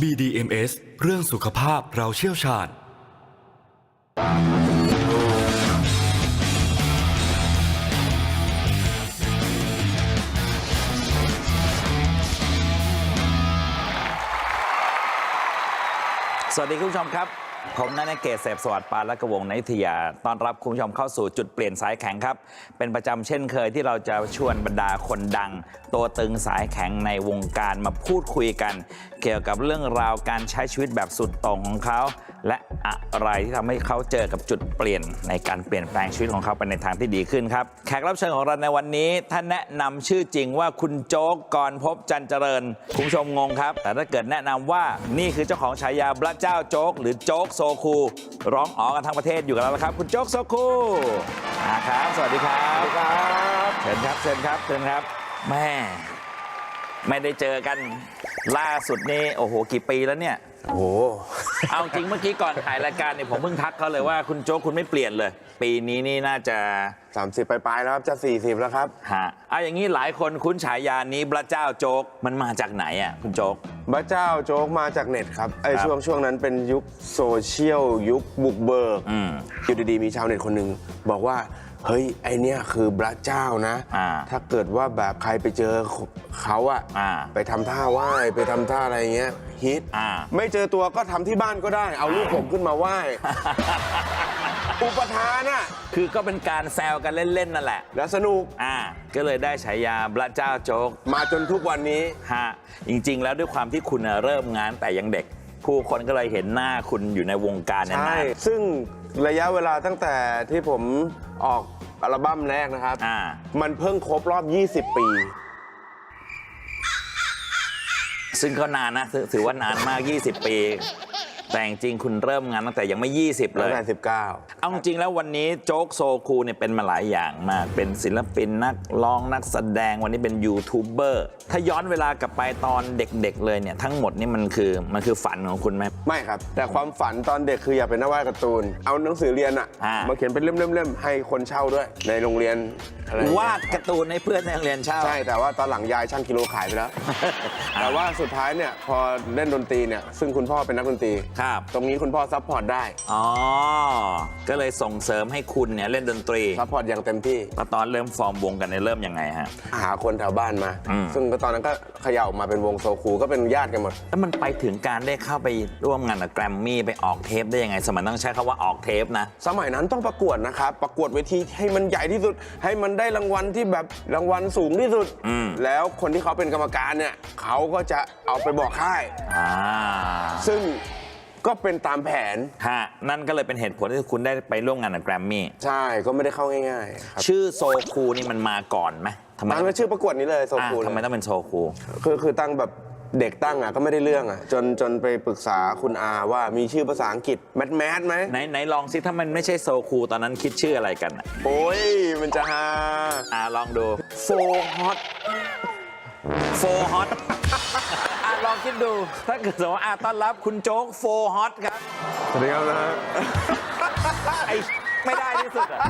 BDMS เรื่องสุขภาพเราเชี่ยวชาญ สวัสดีคุณผู้ชมครับ ผมนันเกษเสพสวัสดิ์ปานและกวงในวิทยาต้อนรับคุณผู้ชมเข้าสู่จุดเปลี่ยนสายแข็งครับ เป็นประจำเช่นเคยที่เราจะชวนบรรดาคนดัง ตัวตึงสายแข็งในวงการมาพูดคุยกัน เกี่ยวกับเรื่องราวการใช้ชีวิตแบบสุดโต่งของเขา และอะไรที่ทำให้เขาเจอกับจุดเปลี่ยนในการเปลี่ยนแปลงชีวิตของเขาไปในทางที่ดีขึ้นครับแขกรับเชิญของเราในวันนี้ท่านแนะนำชื่อจริงว่าคุณโจ๊กกรภพจันเจริญคุณผู้ชมงงครับ แต่ถ้าเกิดแนะนำว่านี่คือเจ้าของฉายาพระเจ้าโจ๊กหรือโจ๊กโซคู ร้องอ๋อกันทั้งประเทศอยู่กับเราแล้วครับ คุณโจ๊กโซคูนะครับ สวัสดีครับครับเชิญครับเชิญครับเชิญครับแม่ไม่ได้เจอกันล่าสุดนี่โอ้โหกี่ปีแล้วเนี่ย โอ้โห เอาจริงเมื่อกี้ก่อนถ่ายรายการเนี่ยผมเพิ่งทักเขาเลยว่าคุณโจ๊กคุณไม่เปลี่ยนเลย ปีนี้นี่น่าจะ30ปลายๆแล้วครับจะ 40 แล้วครับ ฮะเอาอย่างนี้หลายคนคุ้นฉายานี้พระเจ้าโจ๊กมันมาจากไหนอะคุณโจ๊ก พระเจ้าโจ๊กมาจากเน็ตครับไอ้ครับช่วงช่วงนั้นเป็นยุคโซเชียลยุคบุกเบิกอืมอยู่ดีๆมีชาวเน็ตคนหนึ่งบอกว่า เฮ้ย ไอเนี้ยคือพระเจ้านะ อ่าถ้าเกิดว่าแบบใครไปเจอเขาอะอ่า ไปทำท่าไหว้ไปทำท่าอะไรเงี้ย ฮิตอ่า ไม่เจอตัวก็ทำที่บ้านก็ได้ เอารูปผมขึ้นมาไหว้ อุปทานอะคือก็เป็นการแซวกันเล่นๆนั่นแหละ แล้วสนุกอ่า ก็เลยได้ฉายาพระเจ้าโจ๊ก มาจนทุกวันนี้ ฮะจริงๆ แล้วด้วยความที่คุณน่ะเริ่มงานแต่ยังเด็ก ผู้คนก็เลยเห็นหน้าคุณอยู่ในวงการนาใช่ น ซึ่งระยะเวลาตั้งแต่ที่ผมออกอัลบั้มแรกนะครับๆอ่า มันเพิ่งครบรอบ 20 ปี ซึ่งก็นานนะถือว่านานมาก 20 ปี แต่จริงๆคุณเริ่มงานตั้งแต่ยังไม่ 20 เลตั้งย แต่19เอาจริงๆแล้ววันนี้โจ๊กโซคูเนี่ยเป็นมาหลายอย่างมาก เป็นศิลปินนักร้องนักแสดงวันนี้เป็นยูทูบเบอร์ถ้าย้อนเวลากลับไปตอนเด็กๆเลยเนี่ยทั้งหมดนี่มันคือมันคือฝันของคุณไหม ไม่ครับ แต่ความฝันตอนเด็กคืออยากเป็นนักวาดการ์ตูน เอาหนังสือเรียนอะอ่า มาเขียนเป็นเล่มๆๆให้คนเช่าด้วย ในโรงเรียนอะไรอย่งเงี้ยวาดการ์ตูนให้เพื่อนในโรงเรียนเช่า ใช่แต่ว่าตอนหลังยายช่างกิโลขายไปแล้ว แต่ว่าสุดท้ายเนี่ยพอเล่นดนตรีเนี่ยซึ่งคุณพ่อเป็นนักดนตรีครับ ตรงนี้คุณพ่อซัพพอร์ตได้อ๋อ ก็เลยส่งเสริมให้คุณเนี่ยเล่นดนตรีซัพพอร์ตอย่างเต็มที่แล้วตอนเริ่มฟอร์มวงกันเนี่ยเริ่มยังไงฮะ หาคนแถวบ้านมา อืม ซึ่งก็ตอนนั้นก็เขย่าออกมาเป็นวงโซคูก็เป็นญาติกันหมด แล้วมันไปถึงการได้เข้าไปร่วมงานกับแกรมมี่ไปออกเทปได้ยังไง สมัยต้องใช้คำว่าออกเทปนะ สมัยนั้นต้องประกวดนะครับ ประกวดเวทีให้มันใหญ่ที่สุด ให้มันได้รางวัลที่แบบรางวัลสูงที่สุด อืม แล้วคนที่เขาเป็นกรรมการเนี่ยเขาก็จะเอาไปบอกค่าย อ่าซึ่ง ก็เป็นตามแผน ฮะนั่นก็เลยเป็นเหตุผลที่คุณได้ไปร่วมงานกับแกรมมี่ ใช่ก็ไม่ได้เข้าง่ายๆครับชื่อโซคูนี่มันมาก่อนไหมทำไมตั้งแต่ชื่อประกวดนี้เลยโซอะคูทำไมต้องเป็นโซคู คือคือตั้งแบบเด็กตั้งอะก็ไม่ได้เรื่องอะ จนจนไปปรึกษาคุณอาว่ามีชื่อภาษาอังกฤษแมทแมทไหมไหนไหนลองซิถ้ามันไม่ใช่โซคูตอนนั้นคิดชื่ออะไรกันอะโอ้ยมันจะฮาอ่าลองดูโฟฮอตโฟฮอตอะลอง คิดดู ถ้าเกิดสมมติว่าอะต้อนรับคุณโจ๊กโฟฮอตครับ สวัสดีครับนะฮะไอไม่ได้ที่สุดอะ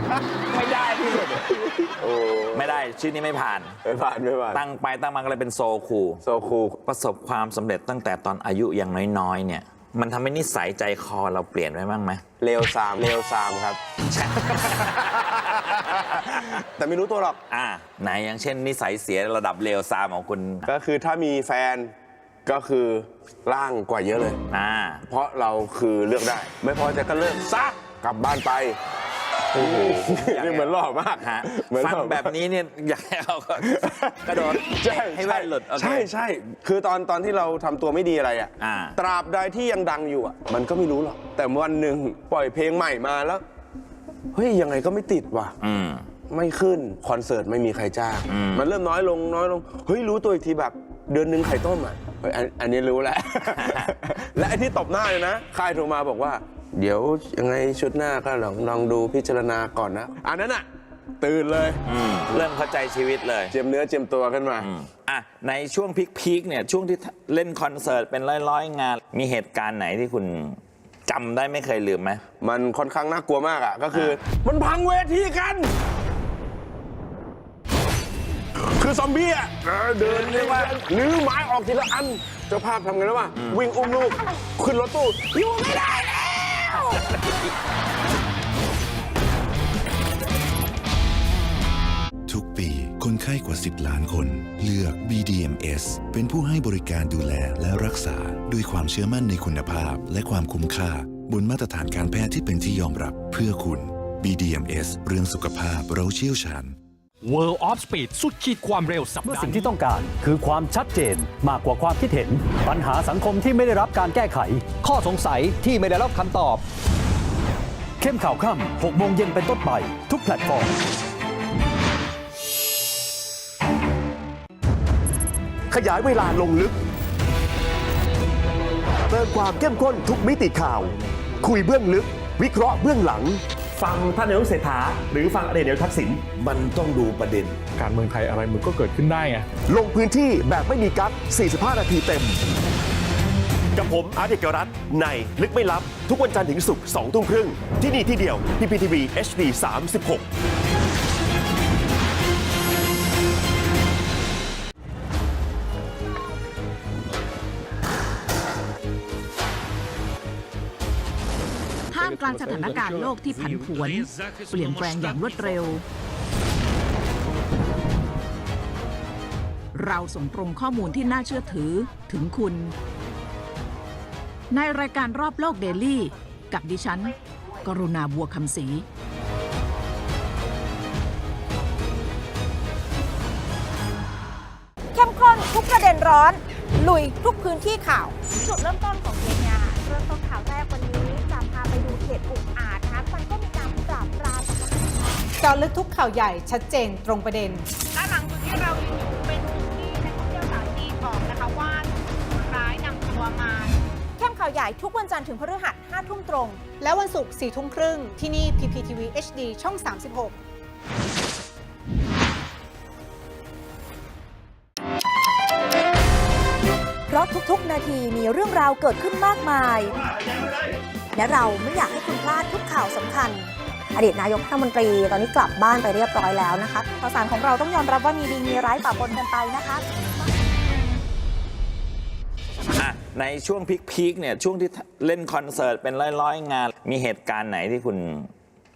ไม่ได้ที่สุดอะโอ้ไม่ได้ชื่อนี้ไม่ผ่าน ไม่ผ่านไม่ผ่านตั้งไปตั้งมาก็เลยเป็นโซคูโซคูประสบความสำเร็จตั้งแต่ตอนอายุยังน้อยๆ เนี่ย มันทำให้นิสัยใจคอเราเปลี่ยนไปบ้างไหมเร็วสามเร็วสามครับ แต่ไม่รู้ตัวหรอก อ่าไหนอย่างเช่นนิสัยเสียระดับเลวซามของคุณ ก็คือถ้ามีแฟน ก็คือร่างกว่าเยอะเลย อ่า เพราะเราคือเลือกได้ ไม่พอใจก็เลิกซะกลับบ้านไปโอ้โหนี่เหมือนหล่อมากฮะเหมือนฟังหล่อมาก แบบนี้เนี่ยอยากให้เอากระโดดใช่ให้แว่นหลุดโอเค ใช่ใช่คือตอนตอนที่เราทำตัวไม่ดีอะไรอะอ่า ตราบใดที่ยังดังอยู่อะ มันก็ไม่รู้หรอก แต่วันหนึ่งปล่อยเพลงใหม่มาแล้ว เฮ้ย ยังไงก็ไม่ติดว่ะ อืม ไม่ขึ้น คอนเสิร์ตไม่มีใครจ้างอืมมันเริ่มน้อยลงน้อยลง เฮ้ย รู้ตัวอีกทีแบบ เดือนหนึ่งไข่ต้มอะ เฮ้ยอันอันนี้รู้แล้ว และไอ้ที่ตบหน้าเลยนะค่ายโทรมาบอกว่า เดี๋ยวยังไงชุดหน้าก็ลองลองดูพิจารณาก่อนนะ อันนั้นอะ ตื่นเลยอืมเริ่มเข้าใจชีวิตเลย เจียมเนื้อเจียมตัวขึ้นมาอืมอะ ในช่วงพีคๆเนี่ยช่วงที่เล่นคอนเสิร์ตเป็นร้อยๆงาน มีเหตุการณ์ไหนที่คุณจำได้ไม่เคยลืมไหม มันค่อนข้างน่ากลัวมากอะ ก็คือ มันพังเวทีกัน คือคือซอมบี้อะเออเดินเรียกว่าลื้อไม้ออกทีละอันเจ้าภาพทำไงรู้ป่ะวิ่งอุ้มลูก ขึ้นรถตู้อยู่ไม่ได้แล้วทุกปีคนไข้กว่า 10 ล้านคน เลือก BDMS เป็นผู้ให้บริการดูแลและรักษา ด้วยความเชื่อมั่นในคุณภาพ และความคุ้มค่า บนมาตรฐานการแพทย์ที่เป็นที่ยอมรับเพื่อคุณ BDMS เรื่องสุขภาพเราเชี่ยวชาญ World of Speed สุดขีดความเร็วสัปเมื่อดาห์สิ่งนี้ที่ต้องการคือความชัดเจนมากกว่าความคิดเห็น ปัญหาสังคมที่ไม่ได้รับการแก้ไข ข้อสงสัยที่ไม่ได้รับคำตอบ เข้มข่าวค่ำ6โมงเย็นเป็นต้นไปทุกแพลตฟอร์ม ขยายเวลาลงลึก เติมความเข้มข้นทุกมิติข่าว คุยเบื้องลึก วิเคราะห์เบื้องหลัง ฟังท่านนายกเศรษฐาหรือฟังอดีตนายกทักษิณมันต้องดูประเด็น การเมืองไทยอะไรมันก็เกิดขึ้นได้ไงลงพื้นที่แบบไม่มีกั๊ก45 นาทีเต็ม กับผมอาร์ตเอกรัตน์ในลึกไม่ลับ ทุกวันจันทร์ถึงศุกร์2ทุ่มครึ่งที่นี่ที่เดียว PPTV HD 36 กลางสถานการณ์โลกที่ผันผวน เปลี่ยนแปลงอย่างรวดเร็ว เราส่งตรงข้อมูลที่น่าเชื่อถือถึงคุณ ในรายการรอบโลกเดลี่ กับดิฉัน กรุณาบัวคำศรีเข้มข้นทุกประเด็นร้อน ลุยทุกพื้นที่ข่าว จุดเริ่มต้นของเคสเนี่ยเริ่มต้นข่าวแรกวันนี้ จาะลึกทุกข่าวใหญ่ชัดเจนตรงประเด็น ด้านหลังจุดที่เราอยู่เป็นจุดที่นักท่องเที่ยวสาวจีนบอกนะคะว่าคนร้ายนำตัวมา เข้มข่าวใหญ่ทุกวันจันทร์ถึงพฤหัส5ทุ่มตรง และวันศุกร์4ทุ่มครึ่งที่นี่ PPTV HD ช่อง 36เพราะทุกๆ นาทีมีเรื่องราวเกิดขึ้นมากมาย และเราไม่อยากให้คุณพลาดทุกข่าวสำคัญ อดีตนายกรัฐมนตรี ตอนนี้กลับบ้านไปเรียบร้อยแล้วนะคะข่าวสารของเราต้องยอมรับว่ามีดีมีร้ายปะปนกันไปนะคะอะในช่วงพีคๆเนี่ยช่วงที่เล่นคอนเสิร์ตเป็นร้อยๆงาน มีเหตุการณ์ไหนที่คุณ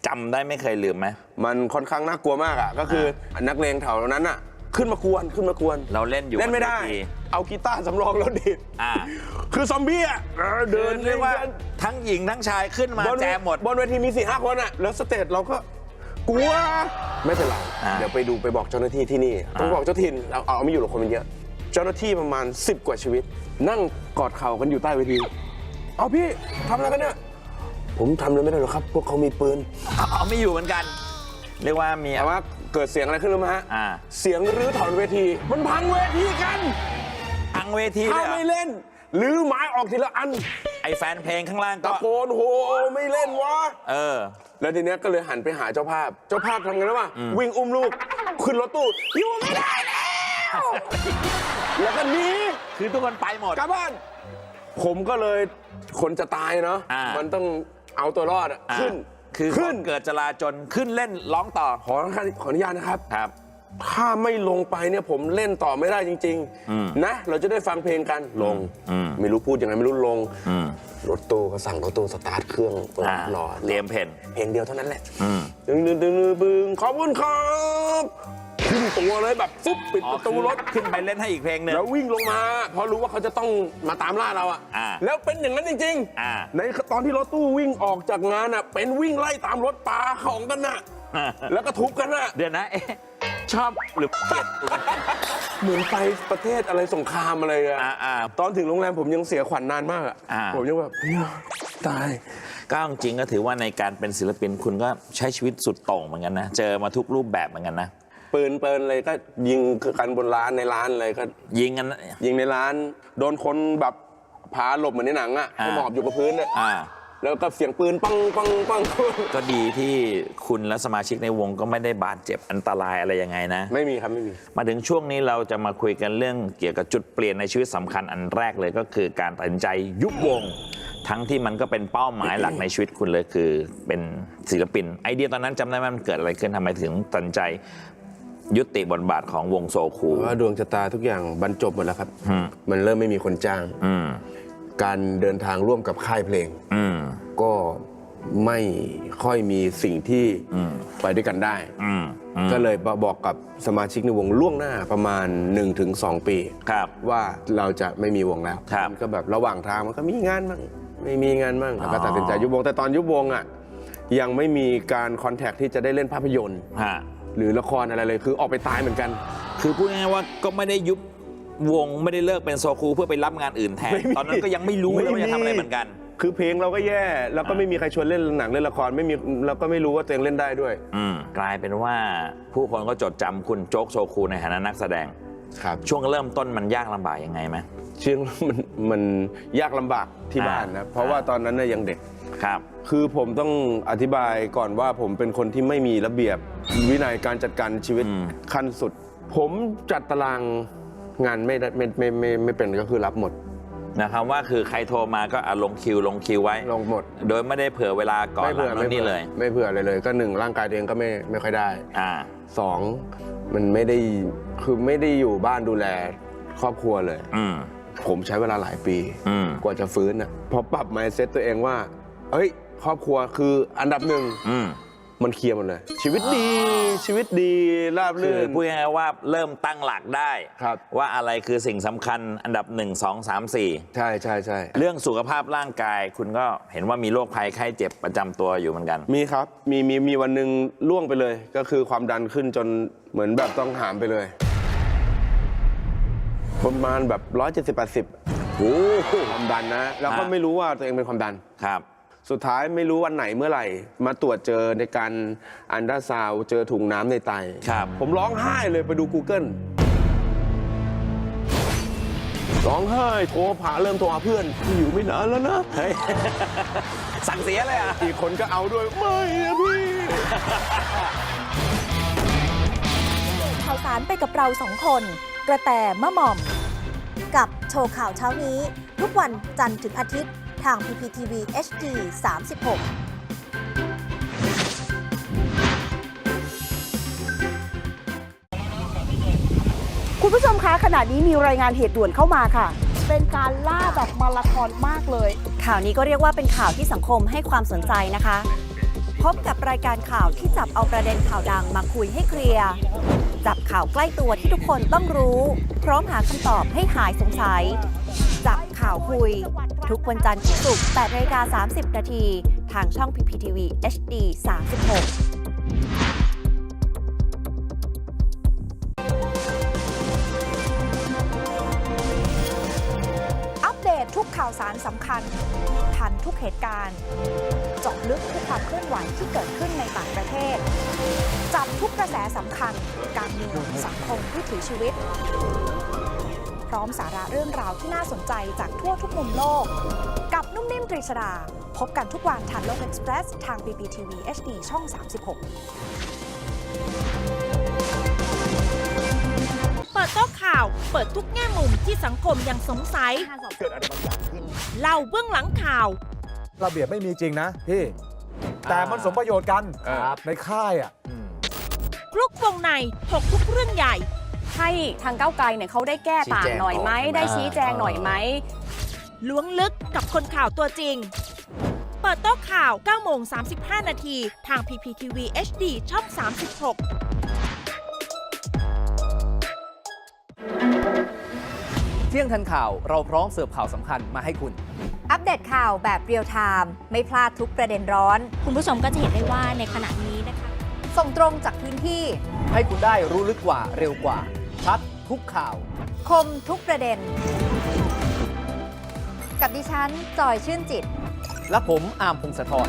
จำได้ไม่เคยลืมไหมมันค่อนข้างน่ากลัวมากอะก็คือนักเลงแถวนั้นอะ ขึ้นมากวนขึ้นมากวน เราเล่นอยู่เล่นไม่ได้ บวทีเอากีตาร์สำรองแล้วดีดอ่าคือซอมบี้อะเออเดิเดินนเรียกว่าทั้งหญิงทั้งชายขึ้นมาบนแจมหมด บนเวทีมีสี่ห้าคนอะ แล้วสเตจเราก็กลัวไม่เป็นไรอ่าเดี๋ยวไปดูไปบอกเจ้าหน้าที่ที่นี่ต้องอ่า บอกเจ้าถิ่นเราเอาไม่อยู่หรอกคนมันเยอะ เจ้าหน้าที่ประมาณ 10 กว่าชีวิต นั่งกอดเข่ากันอยู่ใต้เวทีเอาพี่ทำอะไรกันเนี่ยผมทำอะไรไม่ได้หรอกครับ พวกเขามีปืนเอาไม่อยู่เหมือนกัน เรียกว่ามีแต่ว่า เกิดเสียงอะไรขึ้นรู้ไหมฮะ อ่า เสียงรื้อถอนเวที มันพังเวทีกันพังเวทีเลถ้ายเหรอไม่เล่นรื้อไม้ออกทีละอันไอแฟนเพลงข้างล่างตะก็โกนโหไม่เล่นวะ เออ แล้วทีเนี้ยก็เลยหันไปหาเจ้าภาพ เจ้าภาพทำไงรู้ป่ะวิ่งอุ้มลูก ขึ้นรถตู้อยู่ไม่ได้แล้ว แล้วก็หนีคือทุกคนไปหมด กลับบ้าน ผมก็เลยคนจะตายเนาะอ่ามัมันต้องเอาตัวรอดอะอะขึ้น คือขึ้นเกิดจลาจนขึ้นเล่นร้องต่อ ขอขออนุญาตนะครับ ครับ ถ้าไม่ลงไปเนี่ยผมเล่นต่อไม่ได้จริงอืมๆนะ เราจะได้ฟังเพลงกันลงอืมไม่รู้พูดยังไงไม่รู้ลงอืมรถตู้ก็สั่งรถตู้สตาร์ทเครื่องเปิดอ่ารอเตรียมเพนเพลงเดียวเท่านั้นแหละอืมดึงดึงดึงดึงดึงขอบคุณครับ ขึ้นตัวเลยแบบฟุ๊บปิดอ๋อประตูรถ ขึ้นไปเล่นให้อีกเพลงหนึ่ง แล้ววิ่งลงมาเพราะรู้ว่าเขาจะต้องมาตามล่าเราอะอ่าแล้วเป็นอย่างนั้นจริงอ่า ในตอนที่รถตู้วิ่งออกจากงานอะเป็นวิ่งไล่ตามรถปลาของกันน่ะ แล้วก็ทุบกันน่ะ เดี๋ยวนะ เอ๊ะ ชอบหรือเกลียดเหมือนไปประเทศอะไรสงครามอะไรอะอ่าอ่า ตอนถึงโรงแรมผมยังเสียขวัญนานมากอะอ่า ผมยังแบบเฮ้ยตาย ก็จริงๆก็ถือว่าในการเป็นศิลปินคุณก็ใช้ชีวิตสุดโต่งเหมือนกันนะ เจอมาทุกรูปแบบเหมือนกันนะ ปืนเปินเลยก็ยิงกันบนร้านในร้านเลยก็ ยิงกันนะยิงในร้าน โดนคนแบบพาหลบเหมือนในหนังอะอ่าให้หมอบอยู่กับพื้นอะอ่า แล้วก็เสียงปืนปังปังปัง ก็ดีที่คุณและสมาชิกในวงก็ไม่ได้บาดเจ็บอันตรายอะไรยังไงนะ ไม่มีครับไม่มี มาถึงช่วงนี้เราจะมาคุยกันเรื่องเกี่ยวกับจุดเปลี่ยนในชีวิตสำคัญอันแรกเลยก็คือการตัดสินใจยุบวง ทั้งที่มันก็เป็นเป้าหมายหลักในชีวิตคุณเลยคือเป็นศิลปิน ไอเดียตอนนั้นจำได้ไหมมันเกิดอะไรขึ้นทำไมถึงตัดสินใจ ยุติบทบาทของวงโซคูว่าดวงชะตาทุกอย่างบรรจบหมดแล้วครับ อืม มันเริ่มไม่มีคนจ้าง อืม การเดินทางร่วมกับค่ายเพลง อืม ก็ไม่ค่อยมีสิ่งที่อืมไปด้วยกันได้ อืมอืมก็เลยบอกกับสมาชิกในวงล่วงหน้าประมาณ 1-2 ปี ครับ ว่าเราจะไม่มีวงแล้วครับมันก็แบบระหว่างทางมันก็มีงานบ้างไม่มีงานบ้างแล้วก็อ๋อ ตัดสินใจยุบวงแต่ตอนยุบวงอะยังไม่มีการคอนแทคที่จะได้เล่นภาพยนตร์ ฮะ หรือละครอะไรเลยคือออกไปตายเหมือนกัน คือพูดง่ายๆว่าก็ไม่ได้ยุบวงไม่ได้เลิกเป็นโซคูเพื่อไปรับงานอื่นแทน ไม่มีตอนนั้นก็ยังไม่รู้เลยว่าจะทำอะไรเหมือนกัน คือเพลงเราก็แย่แล้วก็ไม่มีใครชวนเล่นหนังเล่นละครไม่มีเราก็ไม่รู้ว่าตัวเองเล่นได้ด้วย อืมกลายเป็นว่าผู้คนก็จดจำคุณโจ๊กโซคูในฐานะนักแสดง ครับ ช่วงเริ่มต้นมันยากลำบากยังไงไหม เชื่อมันมันยากลำบากที่อ่าบ้านนะเพราะว่าตอนนั้นน่ะยังเด็ก ครับ คือผมต้องอธิบายก่อนว่าผมเป็นคนที่ไม่มีระเบียบ วินัยการจัดการชีวิตอืมขั้นสุด ผมจัดตารางงานไม่ได้ไม่ไม่ไม่ไม่เป็นก็คือรับหมด นะครับว่าคือใครโทรมาก็อะลงคิวลงคิวไว้ ลงหมด โดยไม่ได้เผื่อเวลาก่อนหลังนั่นนี่เลย ไม่เผื่ออะไรเลย ก็หนึ่งร่างกายตัวเองก็ไม่ไม่ค่อยได้อ่าสองมันไม่ได้คือไม่ได้อยู่บ้านดูแลครอบครัวเลย อืมผมใช้เวลาหลายปี อืมกว่าจะฟื้นอะพอปรับ mindset ตัวเองว่าเอ้ย ครอบครัวคืออันดับหนึ่งอืม มันเคลียร์หมดเลย ชีวิตดีชีวิตดีราบคืรื่อนพูดง่ายๆว่าเริ่มตั้งหลักได้ครับ ว่าอะไรคือสิ่งสำคัญอันดับ 1 2 3 4ใช่ใช่ใช่เรื่องสุขภาพร่างกาย คุณก็เห็นว่ามีโรคภัยไข้เจ็บประจำตัวอยู่เหมือนกัน มีครับมีมีมีวันหนึ่งล่วงไปเลย ก็คือความดันขึ้นจนเหมือนแบบต้องหามไปเลย ประมาณแบบร้อยเจ็ดสิบแปดสิบโอ้โหความดันนะ แล้วก็ฮะ ไม่รู้ว่าตัวเองเป็นความดัน ครับ สุดท้ายไม่รู้วันไหนเมื่อไหร่ มาตรวจเจอในการอันดาซาวเจอถุงน้ำในไต ครับ ผมร้องไห้เลยไปดู Google ร้องไห้โทรหาเริ่มโทรหาเพื่อนพี่อยู่ไม่นานแล้วนะเฮ้ย สั่งเสียเลยอะ อีกคนก็เอาด้วยไม่นะพี่ ข่าวสารไปกับเราสองคน กระแตมะหม่อม กับโชว์ข่าวเช้านี้ ทุกวันจันทร์ถึงอาทิตย์ ทาง PPTV HD 36คุณผู้ชมคะขณะนี้มีรายงานเหตุด่วนเข้ามาค่ะ เป็นการล่าแบบมาราธอนมากเลย ข่าวนี้ก็เรียกว่าเป็นข่าวที่สังคมให้ความสนใจนะคะ พบกับรายการข่าวที่จับเอาประเด็นข่าวดังมาคุยให้เคลียร์จับข่าวใกล้ตัวที่ทุกคนต้องรู้ พร้อมหาคำตอบให้หายสงสัย จับข่าวคุย ทุกวันจันทร์ถึงศุกร์8นาฬิกา30 นาทีทางช่อง PPTV HD 36อัปเดตทุกข่าวสารสำคัญ ทันทุกเหตุการณ์เจาะลึกทุกความเคลื่อนไหวที่เกิดขึ้นในต่างประเทศ จับทุกกระแสสำคัญ การเมืองสังคมวิถีชีวิต ร้อมสาระเรื่องราวที่น่าสนใจจากทั่วทุกมุมโลก กับนุ่มนิ่มตรีสดา พบกันทุกวันทางโลกเอ็กซ์เพรสทาง BBTV HD ช่อง 36 เปิดโต๊ะข่าว เปิดทุกแง่มุมที่สังคมยังสงสัยเล่าเบื้องหลังข่าว ระเบียบไม่มีจริงนะพี่ แต่มันสมประโยชน์กันในค่ายอะคลุกวงในถกทุกเรื่องใหญ่ ให้ทางก้าวไกลเนี่ยเขาได้แก้ต่างหน่อยไหมได้ชี้แจงหน่อยไหมล้วงลึกกับคนข่าวตัวจริง เปิดโต๊ะข่าว9โมง35 นาทีทาง PPTV HD ช่อง 36เที่ยงทันข่าวเราพร้อมเสิร์ฟข่าวสำคัญมาให้คุณ อัปเดตข่าวแบบเรียลไทม์ไม่พลาดทุกประเด็นร้อน คุณผู้ชมก็จะเห็นได้ว่าในขณะนี้นะคะ ส่งตรงจากพื้นที่ ให้คุณได้รู้ลึกกว่าเร็วกว่า ชัดทุกข่าว คมทุกประเด็น กับดิฉันจอยชื่นจิต และผมอาร์มพงศธร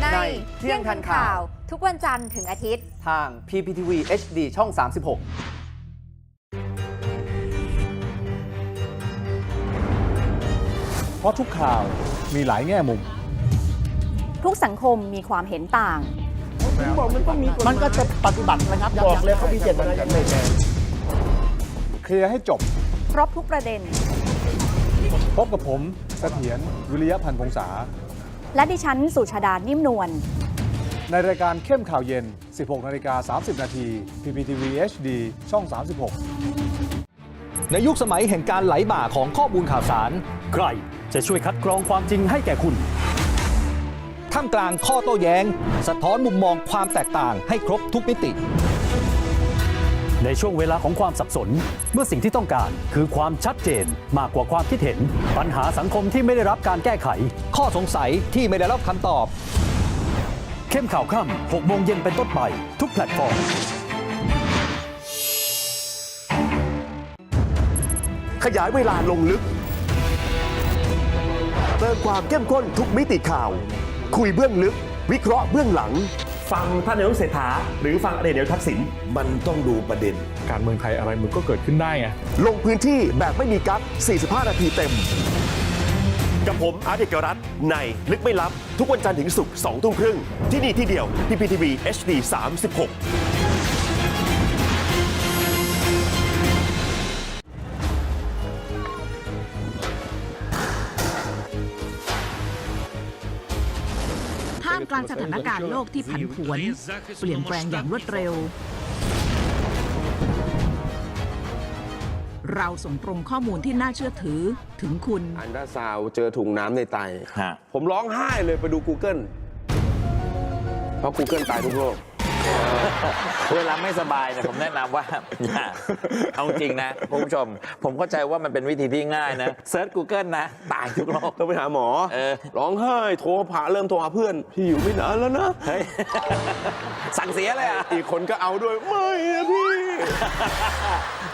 ในในเที่ยงทันข่าว ทุกวันจันทร์ถึงอาทิตย์ ทาง PPTV HD ช่อง 36เพราะทุกข่าวมีหลายแง่มุม ทุกสังคมมีความเห็นต่าง มันก็จะปฏิบัตินะครับบอกเลยเขามีเจตนาอย่างไรเคลียร์ให้จบ ครบทุกประเด็น พบกับผมเสถียรวิริยะพันธ์พงษา และดิฉันสุชาดานิ่มนวล ในรายการเข้มข่าวเย็น 16นาฬิกา30 นาที PPTV HD ช่อง 36 ในยุคสมัยแห่งการไหลบ่าของข้อมูลข่าวสาร ใครจะช่วยคัดกรองความจริงให้แก่คุณ ท่ามกลางข้อโต้แย้ง สะท้อนมุมมองความแตกต่างให้ครบทุกมิติ ในช่วงเวลาของความสับสน เมื่อสิ่งที่ต้องการคือความชัดเจนมากกว่าความคิดเห็น ปัญหาสังคมที่ไม่ได้รับการแก้ไข ข้อสงสัยที่ไม่ได้รับคำตอบ เข้มข่าวค่ำ6โมงเย็นเป็นต้นไป ทุกแพลตฟอร์มขยายเวลาลงลึก เติมความเข้มข้นทุกมิติข่าว คุยเบื้องลึก วิเคราะห์เบื้องหลัง ฟังท่านนายกเศรษฐาหรือฟังอดีตนายกทักษิณมันต้องดูประเด็น การเมืองไทยอะไรมันก็เกิดขึ้นได้ไงลงพื้นที่แบบไม่มีกั๊ก45 นาทีเต็ม กับผมอาร์ตเอกรัตน์ในลึกไม่ลับ ทุกวันจันทร์ถึงศุกร์2ทุ่มครึ่งที่นี่ที่เดียว PPTV HD 36ท่ามก ลางสถานการณ์โลกที่ผันผวน เปลี่ยนแปลงอย่างรวดเร็ว เราส่งตรงข้อมูลที่น่าเชื่อถือถึงคุณ อันดาซาวด์เจอถุงน้ำในไต ฮะ ผมร้องไห้เลยไปดู Google เพราะ Google ตายทุกโรค เวลาไม่สบายเนี่ยผมแนะนำว่าอย่าเอาจริงนะคุณผู้ชม ผมเข้าใจว่ามันเป็นวิธีที่ง่ายนะเซิร์ช Google นะ ตายทุกโรค ต้องไปหาหมอ เออ ร้องไห้โทรหาเริ่มโทรหาเพื่อน พี่อยู่ไม่นานแล้วนะ เฮ้ย สั่งเสียเลยอะ อีกคนก็เอาด้วย ไม่นะพี่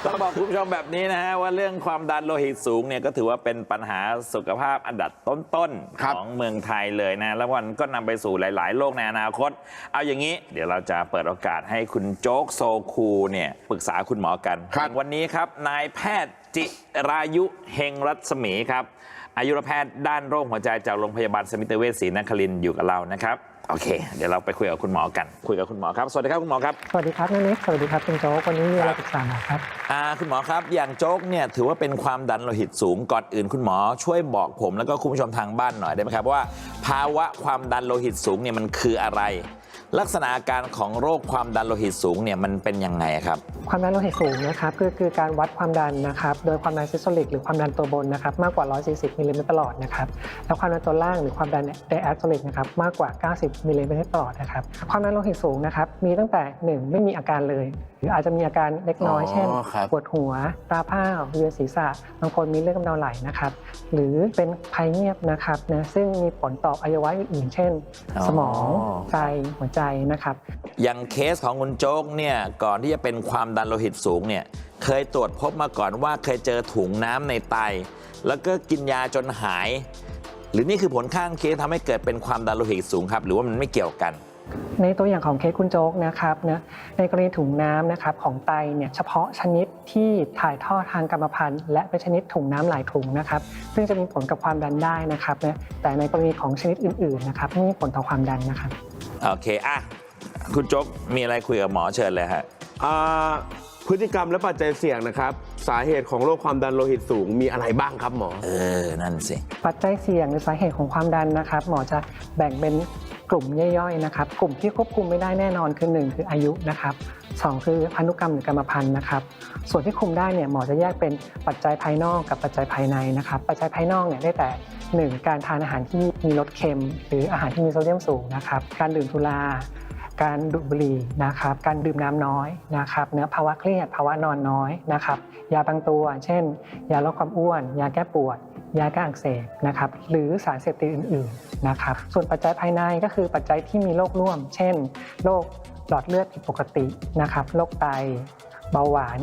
ต้องบอกคุณผู้ชมแบบนี้นะฮะว่าเรื่องความดันโลหิตสูงเนี่ยก็ถือว่าเป็นปัญหาสุขภาพอันดับต้นครัๆบของเมืองไทยเลยนะ แล้วมันก็นำไปสู่หลาย ๆ โรคในอนาคต เอาอย่างนี้ เดี๋ยวเราจะเปิดโอกาสให้คุณโจ๊กโซคูเนี่ยปรึกษาคุณหมอกันครับวันนี้ครับนายแพทย์จิรายุเฮงรัศมีครับอายุรแพทย์ด้านโรคหัวใจจากโรงพยาบาลสมิติเวชศรีนครินทร์อยู่กับเรานะครับ โอเค เดี๋ยวเราไปคุยกับคุณหมอกัน คุยกับคุณหมอครับ สวัสดีครับคุณหมอครับ สวัสดีครับนันเน็กสวัสดีครับคุณโจ๊กวันนี้มีอะไรปรึกษาหน่อยครับอ่าคุณหมอครับ อย่างโจ๊กเนี่ยถือว่าเป็นความดันโลหิตสูง ก่อนอื่นคุณหมอช่วยบอกผมแล้วก็คุณผู้ชมทางบ้านหน่อยได้ไหมครับว่า ภาวะความดันโลหิตสูงเนี่ยมันคืออะไร ลักษณะอาการของโรคความดันโลหิตสูงเนี่ยมันเป็นยังไงครับ ความดันโลหิตสูงนะครับคือคือการวัดความดันนะครับโดยความดันซิสโตลิกหรือความดันตัวบนนะครับมากกว่า 140มิลลิเมตรประหลอดนะครับแล้วความดันตัวล่างหรือความดันไดแอสโตลิกนะครับมากกว่า 90มิลลิเมตรประหลอดนะครับความดันโลหิตสูงนะครับมีตั้งแต่ 1 ไม่มีอาการเลย รืออาจจะมีอาการเล็กน้อยอ๋อเช่นครับปวดหัว ตาผ้าเวียนศีรษะ บางคนมีเลือดกำเดาไหลนะครับ หรือเป็นภัยเงียบนะครับนะซึ่งมีผลต่ออวัยวะอื่นๆเช่นอ๋อสมองไตหัวใจนะครับ อย่างเคสของคุณโจ๊กเนี่ยก่อนที่จะเป็นความดันโลหิตสูงเนี่ยเคยตรวจพบมาก่อนว่าเคยเจอถุงน้ำในไต แล้วก็กินยาจนหาย หรือนี่คือผลข้างเคียงทำให้เกิดเป็นความดันโลหิตสูงครับ หรือว่ามันไม่เกี่ยวกัน ในตัวอย่างของเคสคุณโจ๊กนะครับนะในกรณีถุงน้ำนะครับของไตเนี่ยเฉพาะชนิดที่ถ่ายทอดทางกรรมพันธุ์ และเป็นชนิดถุงน้ำหลายถุงนะครับ ซึ่งจะมีผลกับความดันได้นะครับนะแต่ในกรณีของชนิดอื่นๆนะครับไม่มีผลต่อความดันนะครับโอเคอะคุณโจ๊กมีอะไรคุยกับหมอเชิญเลยฮะอ่า พฤติกรรมและปัจจัยเสี่ยงนะครับ สาเหตุของโรคความดันโลหิตสูงมีอะไรบ้างครับหมอ เออ นั่นสิ ปัจจัยเสี่ยงหรือสาเหตุของความดันนะครับ หมอจะแบ่งเป็นกลุ่มย่อยๆนะครับ กลุ่มที่ควบคุมไม่ได้แน่นอนคือ 1 คืออายุนะครับสองคือพันธุกรรมหรือกรรมพันธุ์นะครับ ส่วนที่คุมได้เนี่ยหมอจะแยกเป็นปัจจัยภายนอกกับปัจจัยภายในนะครับ ปัจจัยภายนอกเนี่ยได้แต่ 1 การทานอาหารที่มีรสเค็ม หรืออาหารที่มีโซเดียมสูงนะครับ การดื่มสุรา การดูดบุหรี่นะครับ การดื่มน้ำน้อยนะครับ เนื้อภาวะเครียดภาวะนอนน้อยนะครับ ยาบางตัว เช่น ยาลดความอ้วน ยาแก้ปวด ยาแก้อักเสบนะครับ หรือสารเสพติดอื่น ๆนะครับ ส่วนปัจจัยภายในก็คือปัจจัยที่มีโรคร่วม เช่น โรคหลอดเลือดผิดปกตินะครับ โรคไต เบาหวาน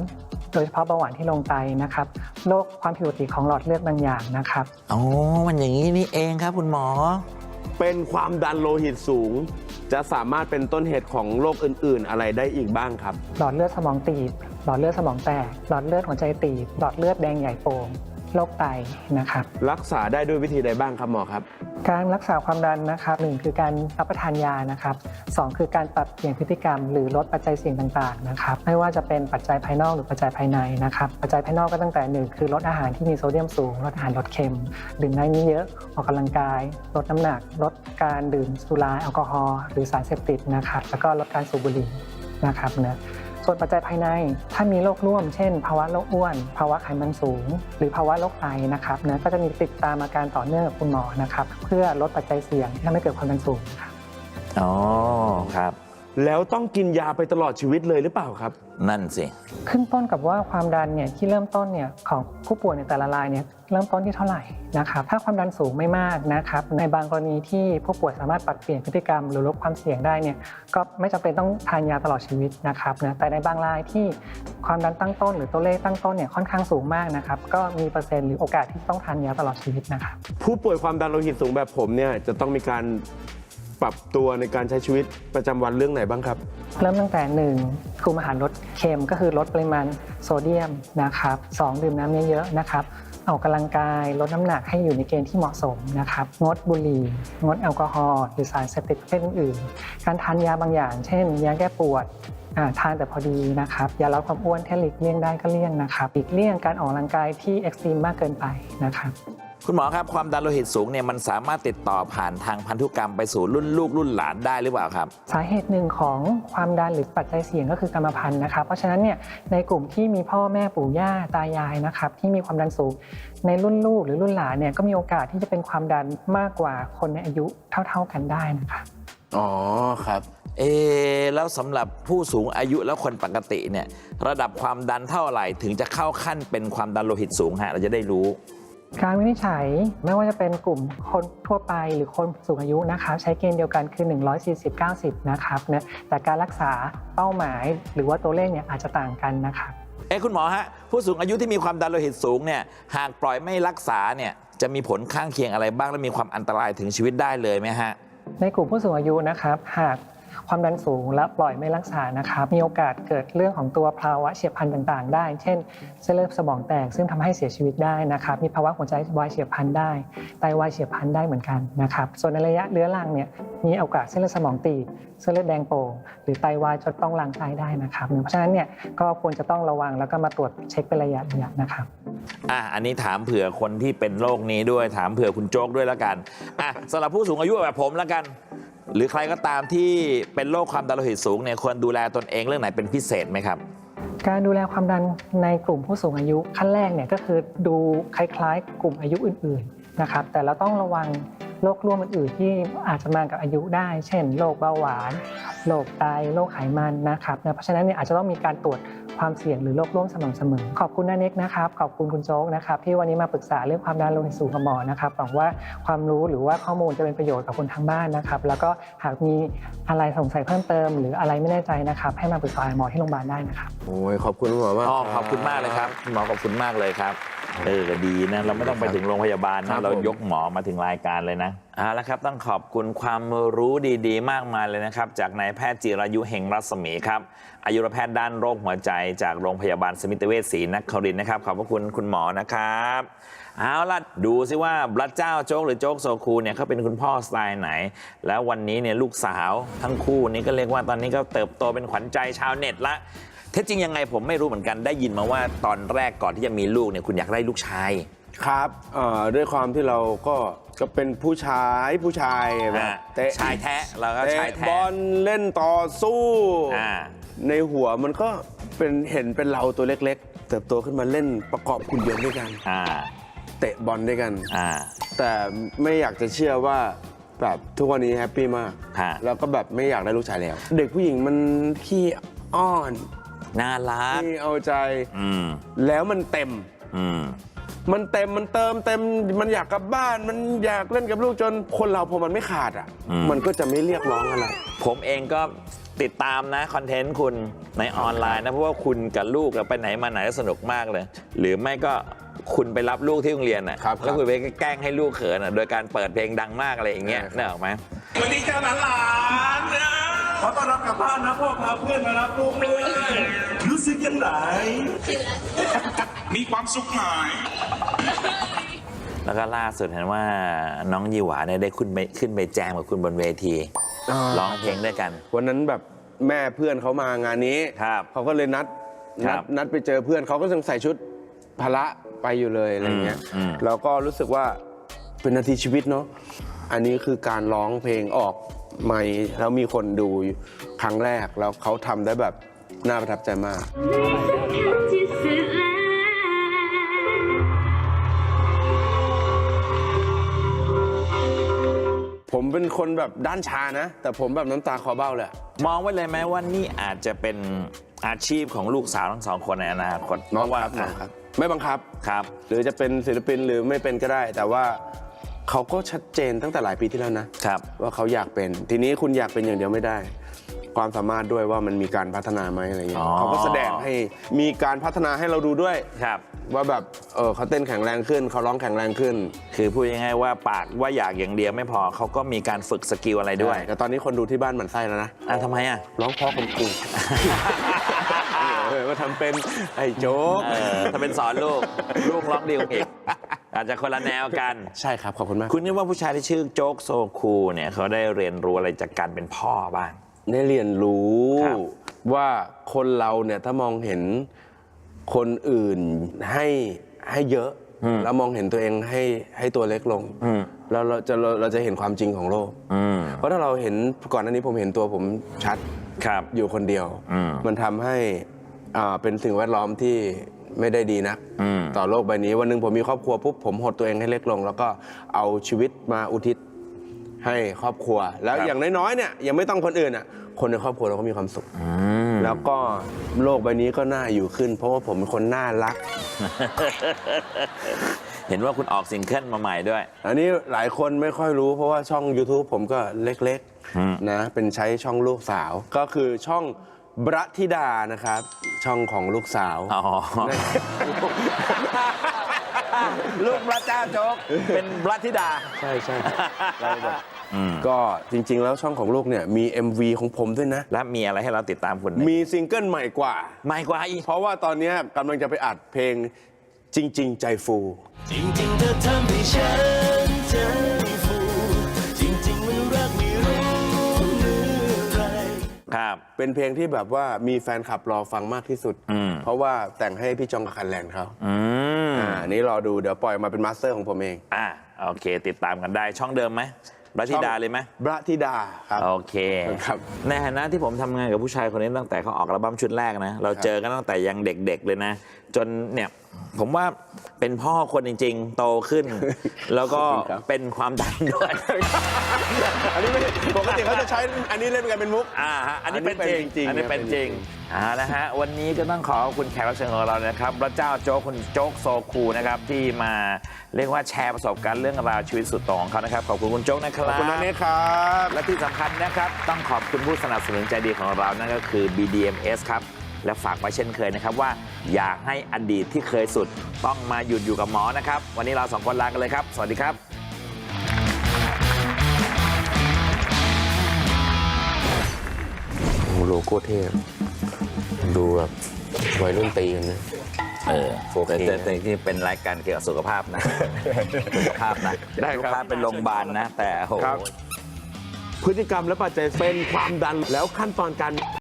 โดยเฉพาะเบาหวานที่ลงไตนะครับโรคความผิดปกติของหลอดเลือดบางอย่างนะครับ อ๋อ มันอย่างนี้นี่เองครับคุณหมอ เป็นความดันโลหิตสูง จะสามารถเป็นต้นเหตุของโรคอื่น ๆ อะไรได้อีกบ้างครับ หลอดเลือดสมองตีบ หลอดเลือดสมองแตก หลอดเลือดหัวใจตีบ หลอดเลือดแดงใหญ่โป่ง โรคไตนะครับ รักษาได้ด้วยวิธีใดบ้างครับหมอครับ การรักษาความดันนะครับหนึ่งคือการรับประทานยานะครับสองคือการปรับเปลี่ยนพฤติกรรม หรือลดปัจจัยเสี่ยงต่างๆนะครับไม่ว่าจะเป็นปัจจัยภายนอกหรือปัจจัยภายในนะครับปัจจัยภายนอกก็ตั้งแต่หนึ่งคือลดอาหารที่มีโซเดียมสูงลดอาหารลดเค็ม ดื่มน้ำนี้เยอะออกกำลังกาย ลดน้ำหนัก ลดการดื่มสุราแอลกอฮอล์หรือสารเสพติดนะครับแล้วก็ลดการสูบบุหรี่นะครับนะ ส่วนปัจจัยภายใน ถ้ามีโรคร่วม เช่น ภาวะโรคอ้วน ภาวะไขมันสูง หรือภาวะโรคไตนะครับนะก็จะมีติดตามอาการต่อเนื่องกับคุณหมอนะครับ เพื่อลดปัจจัยเสี่ยงที่ทำให้เกิดความดันสูงครับอ๋อครับ แล้วต้องกินยาไปตลอดชีวิตเลยหรือเปล่าครับ นั่นสิ ขึ้นต้นกับว่าความดันเนี่ยที่เริ่มต้นเนี่ยของผู้ป่วยในแต่ละรายเนี่ยเริ่มต้นที่เท่าไหร่นะครับถ้าความดันสูงไม่มากนะครับในบางกรณีที่ผู้ป่วยสามารถปรับเปลี่ยนพฤติกรรม หรือลดความเสี่ยงได้เนี่ยก็ไม่จำเป็นต้องทานยาตลอดชีวิตนะครับนะแต่ในบางรายที่ความดันตั้งต้น หรือตัวเลขตั้งต้นเนี่ยค่อนข้างสูงมากนะครับก็มีเปอร์เซ็นต์หรือโอกาสที่ต้องทานยาตลอดชีวิตนะครับผู้ป่วยความดันโลหิตสูงแบบผมเนี่ยจะต้องมีการ ปรับตัวในการใช้ชีวิตประจำวันเรื่องไหนบ้างครับ เริ่มตั้งแต่หนึ่งคุมอาหารลดเค็มก็คือลดปริมาณโซเดียมนะครับสองดื่มน้ำเยอะๆนะครับออกกำลังกายลดน้ำหนักให้อยู่ในเกณฑ์ที่เหมาะสมนะครับงดบุหรี่ งดแอลกอฮอล์หรือสารเสพติดประเภทอื่น การทานยาบางอย่าง เช่น ยาแก้ปวดทานแต่พอดีนะครับยาลดความอ้วนถ้าหลีกเลี่ยงได้ก็เลี่ยงนะครับหลีกเลี่ยงการออกกำลังกายที่เอ็กซ์ตรีมมากเกินไปนะครับ คุณหมอครับความดันโลหิตสูงเนี่ยมันสามารถติดต่อผ่านทางพันธุกรรมไปสู่รุ่นลูกรุ่นหลานได้หรือเปล่าครับ สาเหตุหนึ่งของความดันหรือปัจจัยเสี่ยงก็คือกรรมพันธุ์นะครับเพราะฉะนั้นเนี่ยในกลุ่มที่มีพ่อแม่ปู่ย่าตายายนะครับที่มีความดันสูงในรุ่นลูกหรือรุ่นหลานเนี่ยก็มีโอกาสที่จะเป็นความดันมากกว่าคนในอายุเท่า ๆกันได้นะครับอ๋อครับเอะแล้วสำหรับผู้สูงอายุแล้วคนปกติเนี่ยระดับความดันเท่าไหร่ถึงจะเข้าขั้นเป็นความดันโลหิตสูงฮะเราจะได้รู้ การวินิจฉัยไม่ว่าจะเป็นกลุ่มคนทั่วไปหรือคนสูงอายุนะครับใช้เกณฑ์เดียวกันคือ 140-90 นะครับนะแต่การรักษาเป้าหมายหรือว่าตัวเลขเนี่ยอาจจะต่างกันนะครับเอ้คุณหมอฮะผู้สูงอายุที่มีความดันโลหิตสูงเนี่ยหากปล่อยไม่รักษาเนี่ยจะมีผลข้างเคียงอะไรบ้างและมีความอันตรายถึงชีวิตได้เลยไหมฮะในกลุ่มผู้สูงอายุนะครับหาก ความดันสูงและปล่อยไม่รักษานะครับ มีโอกาสเกิดเรื่องของตัวภาวะเฉียบพลันต่างๆ ได้ เช่น เส้นเลือดสมองแตก ซึ่งทำให้เสียชีวิตได้นะครับ มีภาวะหัวใจวายเฉียบพลันได้ ไตวายเฉียบพลันได้เหมือนกันนะครับ ส่วนในระยะเรื้อรังเนี่ย มีโอกาสเส้นเลือดสมองตีบ เส้นเลือดแดงโป่ง หรือไตวายจนต้องล้างไตได้นะครับ เพราะฉะนั้นเนี่ย ก็ควรจะต้องระวังแล้วก็มาตรวจเช็คเป็นระยะระยะนะครับ อะ อันนี้ถามเผื่อคนที่เป็นโรคนี้ด้วย ถามเผื่อคุณโจ๊กด้วยแล้วกัน อะสำหรับผู้สูงอายุแบบผมแล้วกัน หรือใครก็ตามที่เป็นโรคความดันโลหิตสูงเนี่ยควรดูแลตนเองเรื่องไหนเป็นพิเศษไหมครับ การดูแลความดันในกลุ่มผู้สูงอายุขั้นแรกเนี่ยก็คือดูคล้ายๆ กลุ่มอายุอื่นๆนะครับแต่เราต้องระวังโรคร่วมอื่นๆที่อาจจะมากับอายุได้ เช่นโรคเบาหวานโรคไตโรคไขมันนะครับนะเพราะฉะนั้นเนี่ยอาจจะต้องมีการตรวจ ความเสี่ยงหรือโรคร่วมสม่ำเสมอ ขอบคุณนาเน็กนะครับ ขอบคุณคุณโจ๊กนะครับที่วันนี้มาปรึกษาเรื่องความดันโลหิตสูงกับหมอนะครับหวังว่าความรู้หรือว่าข้อมูลจะเป็นประโยชน์กับคนทางบ้านนะครับแล้วก็หากมีอะไรสงสัยเพิ่มเติม หรืออะไรไม่แน่ใจนะครับให้มาปรึกษาหมอที่โรงพยาบาลได้นะครับโอ้ยขอบคุณหมอมาก อ๋อขอบคุณมากเลยครับคุณหมอขอบคุณมากเลยครับ เออดีนะ เราไม่ต้องไปถึงโรงพยาบาลครันะบเราผม ยกหมอมาถึงรายการเลยนะ เอาละครับต้องขอบคุณความรู้ดีๆ มากมายเลยนะครับ จากนายแพทย์จิรายุเฮงรัศมีครับอายุรแพทย์ด้านโรคหัวใจจากโรงพยาบาลสมิติเวชศรีนครินทร์นะครับขอบพระคุณคุณหมอนะครับเอาล่ะดูซิว่าบลัดเจ้าโจ๊กหรือโจ๊กโซคูเนี่ยเขาเป็นคุณพ่อสไตล์ไหน แล้ววันนี้เนี่ยลูกสาวทั้งคู่นี้ก็เรียกว่าตอนนี้ก็เติบโตเป็นขวัญใจชาวเน็ตละ เท็จจริงยังไงผมไม่รู้เหมือนกันได้ยินมาว่าตอนแรกก่อนที่จะมีลูกเนี่ยคุณอยากได้ลูกชาย ครับเอ่อด้วยความที่เราก็ก็เป็นผู้ชายผู้ชายแบบอ่าเตะชายแท้เราก็เตะชายแท้บอลเล่นต่อสู้อ่า ในหัวมันก็เป็นเห็นเป็นเราตัวเล็กๆ เติบโตขึ้นมาเล่นประกอบคุณยนต์ด้วยกัน อ่าเตะบอลด้วยกัน อ่า แต่ไม่อยากจะเชื่อว่าแบบทุกวันนี้แฮปปี้มาก ฮะ แล้วก็แบบไม่อยากได้ลูกชายแล้ว เด็กผู้หญิงมันขี้อ้อน น่ารักขี้เอาใจ อืม แล้วมันเต็ม อืม มันเต็มมันเติมเต็มมันอยากกลับบ้าน มันอยากเล่นกับลูกจนคนเราพอมันไม่ขาดอะ อืม มันก็จะไม่เรียกร้องอะไร ผมเองก็ติดตามนะ คอนเทนต์คุณในออนไลน์นะ เพราะว่าคุณกับลูกอะไปไหนมาไหนสนุกมากเลย หรือไม่ก็คุณไปรับลูกที่โรงเรียนอะครับแล้วคุณไปแกล้งให้ลูกเขินอะโดยการเปิดเพลงดังมากอะไรอย่างเงี้ยนึกออกไหม วันนี้เจ้าหลานหลานนะ ขอต้อนรับกลับบ้านนะพ่อพาเพื่อนมารับลูกด้วยรู้สึกยังไงมีมีความสุขหน่อยแล้วก็ล่าสุดเห็นว่าน้องยีหวาเนี่ยได้ขึ้นไปขึ้นไปแจมกับคุณบนเวทีอ่าร้องเพลงด้วยกัน วันนั้นแบบแม่เพื่อนเขามางานนี้ครับเขาก็เลยนัดคนัรัดบนัดไปเจอเพื่อนเขาก็ยังใส่ชุดพละไปอยู่เลยอะไรเงี้ยอืมอืมเราก็รู้สึกว่าเป็นนาทีชีวิตเนาะอันนี้คือการร้องเพลงออก ใหม่แล้วมีคนดูครั้งแรกแล้วเขาทำได้แบบน่าประทับใจมาก ผมเป็นคนแบบด้านชานะ แต่ผมแบบน้ำตาคลอเบ้าเลยอะมองไว้เลยไหมว่านี่อาจจะเป็นอาชีพของลูกสาวทั้งสองคนในอนาคตน้องเพราะว่าครับน้องครับไม่บังคับ ครับ หรือจะเป็นศิลปินหรือไม่เป็นก็ได้ แต่ว่า เขาก็ชัดเจนตั้งแต่หลายปีที่แล้วนะครับ ว่าเขาอยากเป็น ทีนี้คุณอยากเป็นอย่างเดียวไม่ได้ ความสามารถด้วยว่ามันมีการพัฒนาไหมอะไรเงี้อ๋ยอ เขาก็แสดงให้มีการพัฒนาให้เราดูด้วย ครับ ว่าแบบเออเขาเต้นแข็งแรงขึ้นเขาร้องแข็งแรงขึ้นคือพูดง่ายๆว่าปากว่าอยากอย่างเดียวไม่พอเขาก็มีการฝึกสกิลอะไรด้วยแต่ตอนนี้คนดูที่บ้านหมันไส้แล้วนะอะทำไมอะ ร้องเพราะผมกู เออว่าทำเป็นไอ้โจ๊ก เออถ้าเป็นสอนลูก ลูกร้องดีกว่าอีก อาจจะคนละแนวกัน ใช่ครับขอบคุณมากคุณคิดว่าผู้ชายที่ชื่อโจ๊กโซคูเนี่ยเขาได้เรียนรู้อะไรจากการเป็นพ่อบ้าง ได้เรียนรู้ครับ ว่าคนเราเนี่ยถ้ามองเห็นคนอื่นให้ให้เยอะ แล้วมองเห็นตัวเองให้ให้ตัวเล็กลงอืมแล้วเราจะเราเราจะเห็นความจริงของโลก อืม เพราะถ้าเราเห็นก่อนหน้านี้ผมเห็นตัวผมชัดครับอยู่คนเดียว อืม มันทำให้อ่าเป็นสิ่งแวดล้อมที่ ไม่ได้ดีนักอืมต่อโลกใบนี้วันหนึ่งผมมีครอบครัวปุ๊บผมหดตัวเองให้เล็กลง แล้วก็เอาชีวิตมาอุทิศให้ครอบครัว แล้วอย่างน้อยๆเนี่ยยังไม่ต้องคนอื่นอะคนในครอบครัวเราก็มีความสุขอืมแล้วก็โลกใบนี้ก็น่าอยู่ขึ้น เพราะว่าผมเป็นคนน่ารัก เห็นว่าคุณออกซิงเกิลมาใหม่ด้วย อันนี้หลายคนไม่ค่อยรู้เพราะว่าช่อง YouTube ผมก็เล็กอืมๆนะเป็นใช้ช่องลูกสาวก็คือช่อง บรัธิดานะครับ ช่องของลูกสาว อ๋อ ลูกพระเจ้าโจ๊กเป็นพระธิดา ใช่ใช่ไรแบบอืมก็จริง ๆ แล้วช่องของลูกเนี่ยมี MV ของผมด้วยนะ และมีอะไรให้เราติดตามคุณไหมมีซิงเกิลใหม่กว่า ไม่กว่าอีกเพราะว่าตอนเนี้ยกำลังจะไปอัดเพลงจริง ๆ ใจฟู จริงๆเธอทำให้ฉันใจฟู ครับ เป็นเพลงที่แบบว่ามีแฟนคลับรอฟังมากที่สุด อืม เพราะว่าแต่งให้พี่จองกับคันแลนด์เขาอืม อ่าอันนี้รอดูเดี๋ยวปล่อยมาเป็นมาสเตอร์ของผมเองอ่าโอเค ติดตามกันได้ช่องเดิมไหมพระธิดาเลยไหมบรัธิดาครับ โอเค ครับในฐานะที่ผมทำงานกับผู้ชายคนนี้ตั้งแต่เขาออกอัลบั้มชุดแรกนะ เราเจอกันตั้งแต่ยังเด็กๆเลยนะ จนเนี่ยผมว่าเป็นพ่อคนจริง ๆ โตขึ้น แล้วก็ขอบคุณครับเป็นความดันด้วย อันนี้ไม่ได้ปกติเขาจะใช้อันนี้เล่นกันเป็นมุก อ่าฮะอันนี้อันนี้เป็นจริงเป็นจริงอันนี้เป็นจริงอ่านะฮะวันนี้ก็ต้องขอขอบคุณแขกรับเชิญของเรานะครับพระเจ้าโจ๊กคุณโจ๊กโซคูนะครับที่มาเรียกว่าแชร์ประสบการณ์เรื่องราวชีวิตสุดโต่งของเขานะครับขอบคุณคุณโจ๊กนะคขรัอบบคุณนันเนครับและที่สำคัญนะครับต้องขอบคุณผู้สนับสนุนใจดีของเรานั่นก็คือ BDMS ครับ และฝากไว้เช่นเคยนะครับว่า อยากให้อดีตที่เคยสุดต้องมาหยุดอยู่กับหมอนะครับ วันนี้เราสองคนลากันเลยครับ สวัสดีครับโลโก้เทพดูแบบวัยรุ่นตีกันนะ เออโอเค แต่แต่แต่ที่เป็นรายการเกี่ยวกับสุขภาพนะ สุขภาพนะได้ครับ สุขภาพเป็นโรงพยาบาลนะ แต่โหครับพฤติกรรมและปัจจัยเป็นความดันแล้วขั้นตอนการ